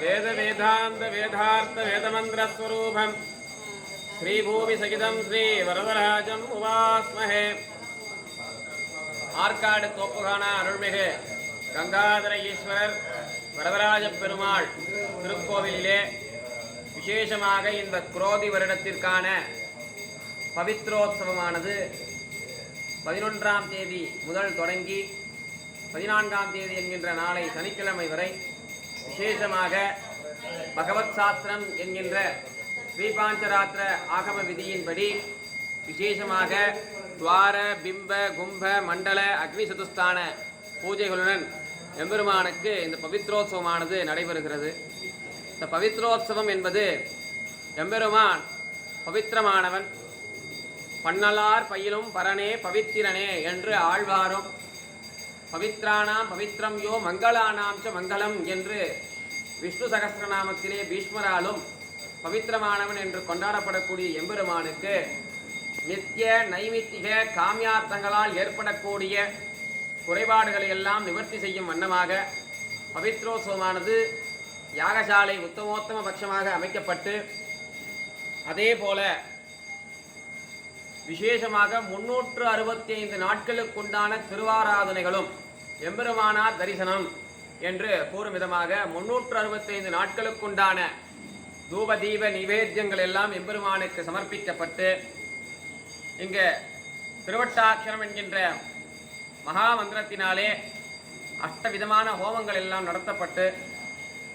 வேத வேதாந்த வேதார்த்த வேதமந்திரஸ்வரூபம் ஸ்ரீபூமி சகிதம் ஸ்ரீ வரதராஜம் உபாஸ்மஹே. ஆற்காடு தோப்புகான அருள்மிகு கங்காதர ஈஸ்வரர் வரதராஜ பெருமாள் திருக்கோவிலிலே விசேஷமாக இந்த குரோதி வருடத்திற்கான பவித்ரோத்சவமானது பதினொன்றாம் தேதி முதல் தொடங்கி பதினான்காம் தேதி என்கின்ற நாளை சனிக்கிழமை வரை விசேஷமாக பகவத் சாஸ்திரம் என்கின்ற ஸ்ரீபாஞ்சராத்திர ஆகம விதியின்படி விசேஷமாக துவார பிம்ப கும்ப மண்டல அக்னி சதுஸ்தான பூஜைகளுடன் எம்பெருமானுக்கு இந்த பவித்ரோத்சவமானது நடைபெறுகிறது. இந்த பவித்ரோத்சவம் என்பது எம்பெருமான் பவித்திரமானவன். பன்னலார் பயிலும் பரனே பவித்திரனே என்று ஆழ்வாரும் பவித்ராணாம் பவித்ரம் யோ மங்களானாம் ச மங்களம் என்று விஷ்ணு சகஸ்ரநாமத்திலே பீஷ்மராலும் பவித்திரமானவன் என்று கொண்டாடப்படக்கூடிய எம்பெருமானுக்கு நித்திய நைமித்திக காமியார்த்தங்களால் ஏற்படக்கூடிய குறைபாடுகளை எல்லாம் நிவர்த்தி செய்யும் வண்ணமாக பவித்ரோத்சவமானது யாகசாலை உத்தமோத்தம பட்சமாக அமைக்கப்பட்டு அதே போல விசேஷமாக முன்னூற்று அறுபத்தி ஐந்து நாட்களுக்குண்டான திருவாராதனைகளும் எம்பெருமானார் தரிசனம் என்று கூறும் விதமாக முன்னூற்று அறுபத்தைந்து நாட்களுக்குண்டான தூபதீப நிவேத்தியங்கள் எல்லாம் எம்பெருமானுக்கு சமர்ப்பிக்கப்பட்டு இங்கு திருவட்டாட்சரம் என்கின்ற மகா மந்திரத்தினாலே அஷ்டவிதமான ஹோமங்கள் எல்லாம் நடத்தப்பட்டு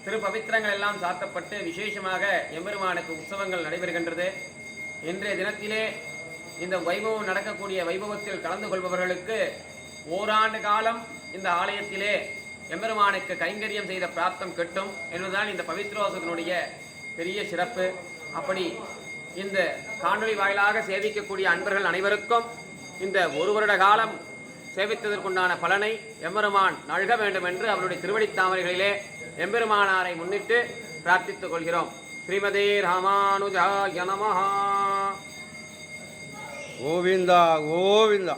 திருப்பவித்திரங்கள் எல்லாம் சாத்தப்பட்டு விசேஷமாக எம்பெருமானுக்கு உற்சவங்கள் நடைபெறுகின்றது. இன்றைய தினத்திலே இந்த வைபவம் நடக்கக்கூடிய வைபவத்தில் கலந்து கொள்பவர்களுக்கு ஓராண்டு காலம் இந்த ஆலயத்திலே எம்பெருமானுக்கு கைங்கரியம் செய்த பிராப்தம் கெட்டும் என்பதுதான் இந்த பவித்ரோசகனுடைய பெரிய சிறப்பு. அப்படி இந்த காணொலி வாயிலாக சேவிக்கக்கூடிய அன்பர்கள் அனைவருக்கும் இந்த ஒரு வருட காலம் சேவித்ததற்குண்டான பலனை எம்பெருமான் நல்க வேண்டும் என்று அவருடைய திருவடி தாமரைகளிலே எம்பெருமானாரை முன்னிட்டு பிரார்த்தித்துக் கொள்கிறோம். ஸ்ரீமதே ராமானுஜா நமஹா. கோவிந்தா கோவிந்தா.